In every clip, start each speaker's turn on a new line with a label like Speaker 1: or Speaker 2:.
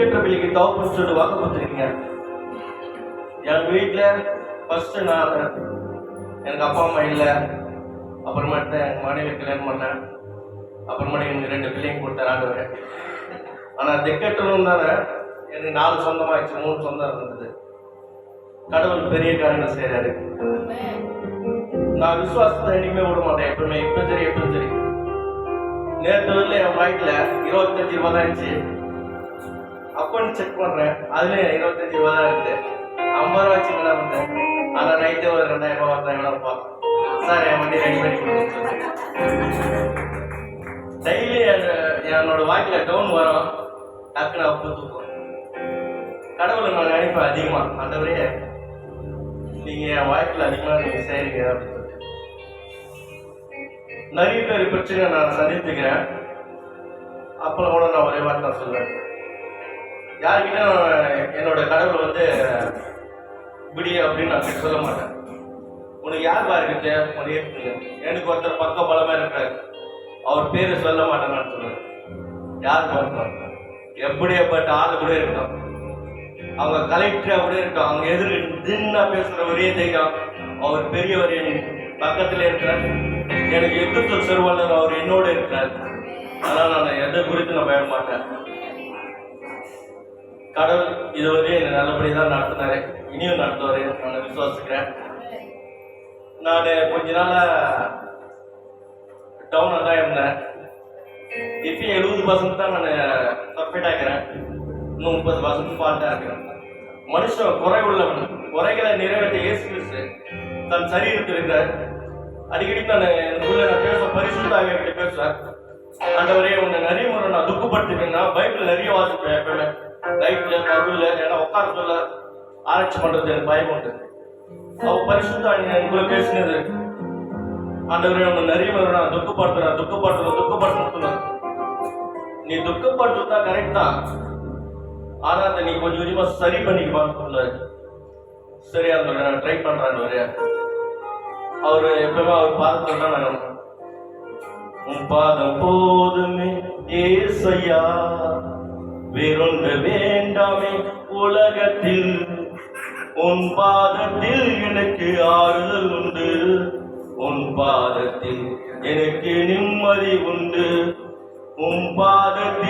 Speaker 1: திக்கற்ற பிள்ளைக்கு தவப்புன்னு சொல்லி வாக்கு கொடுத்துருக்கீங்க என் வீட்டில் ஃபர்ஸ்ட் நான் எனக்கு அப்பா அம்மா இல்லை. அப்புறமேட்டு எங்கள் மனைவி கல்யாணம் பண்ணேன். அப்புறமேட்டு எனக்கு ரெண்டு பிள்ளைங்க கொடுத்தேன் ஆண்டவர் ஆனால் திக்கட்டணும் தானே எனக்கு நாலு சொந்தமாகிடுச்சு மூணு சொந்தம் இருந்தது. கடவுள் பெரிய காரணம் செய்கிறாரு நான் விசுவாசத்தை இனிமே விட மாட்டேன் எப்பவுமே. இப்போ சரி எப்பவும் சரி. நேற்று வரல என் வாய்க்கில் இருபத்தஞ்சு ரூபா தான் இருந்துச்சு அக்கௌண்ட் செக் பண்றேன். அதுலயும் இருபத்தஞ்சு ரூபா தான் இருக்குது. ஐம்பது ரூபா வச்சு என்ன பண்ணேன் ஆனா நைட்டு ஒரு ரெண்டாயிரம் ரூபாய் வரலாம் எவ்வளோப்பா சார் என் வண்டி ரெடி பண்ணி கொடுங்க டெய்லி என்னோட வாக்கில் டவுன் வரும். டக்குன்னு அப்போ தூக்கும். கடவுளை நான் நினைப்பேன் அதிகமா. அந்தபடியே நீங்க என் வாழ்க்கையில் அதிகமா நீங்க செய்யறீங்க அப்படின்னு சொல்லிட்டு. நிறைய பேர் பிரச்சனை நான் சந்தித்துக்கிறேன் அப்புறம் கூட நான் ஒரே வார்த்தை நான் சொல்லுவேன். யாருக்கிட்டும் என்னோட கடவுள் வந்து விடி அப்படின்னு நான் சொல்ல மாட்டேன். உனக்கு யார் பாருக்கிட்ட உனக்கு ஏற்றுங்க எனக்கு ஒருத்தர் பக்க பலமாக இருக்கிறார் அவர் பேரை சொல்ல மாட்டேன் நான் சொல்லுவேன் யார் பார்க்கணும் எப்படியாப்பட்ட ஆள் கூட இருக்கட்டும் அவங்க கலெக்டரா கூட இருக்கட்டும் அவங்க எதிர நின்னா பேசுகிற ஒரே தைரியம். அவர் பெரியவர் என் பக்கத்தில் இருக்கிறார். எனக்கு எதிர்த்து சிறுவல்லர் அவர் என்னோட இருக்கிறார். அதனால் நான் எதை குறித்து நான் பயப்பட மாட்டேன். கடவுள் இதுவரையும் என்னை நல்லபடியாக தான் நடத்தினாரு. இனியும் நடத்துவாரு நான் விசுவாசிக்கிறேன். நான் கொஞ்ச நாளா டவுனில் தான் இருந்தேன். இப்பயும் எழுபது பர்சன்ட் தான் நான் சப்ரேட் ஆகிறேன் இன்னும் முப்பது பர்சன்ட் ஃபால்ட்டாக இருக்கிறேன் மனுஷன் குறை உள்ளவன். குறைகளை நிறைவேற்ற இயேசு கிறிஸ்து தன் சரீரத்தில் இருக்கிறார். அடிக்கடி நான் உள்ள நான் பேச பரிசுத்தாக கிட்ட பேசுவேன் ஆண்டவரே உன்னை நிறைய முறை நான் துக்கப்படுத்திருக்கேன்னா பைபிள் நிறைய வாசிப்பேன் எப்பவுமே. லைட்ல பகுல ஏன்னா உட்கார சொல்ல ஆராய்ச்சி பண்றது எனக்கு பயம் உண்டு. அவ பரிசுத்த எனக்குள்ள பேசினது. ஆண்டவரே உங்க நிறைய வரும் நான் துக்கப்படுத்துறேன் துக்கப்படுத்துறேன் துக்கப்படுத்துறேன் நீ துக்கப்படுத்துறது தான் கரெக்ட் தான். ஆனா அதை நீ கொஞ்சம் கொஞ்சமா சரி பண்ணிக்க பார்க்கல சரியா அந்த நான் ட்ரை பண்றேன் வரைய அவரு எப்பவுமே அவர் பார்த்துட்டா நான் உன் பாதம் போதுமே ஏசையா. வேறொன்று வேண்டாமே உலகத்தில். உன் பாதத்தில் எனக்கு ஆறுதல் உண்டு. உன் பாதத்தில் எனக்கு நிம்மதி உண்டு. உன் பாதத்தில்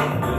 Speaker 1: Thank you.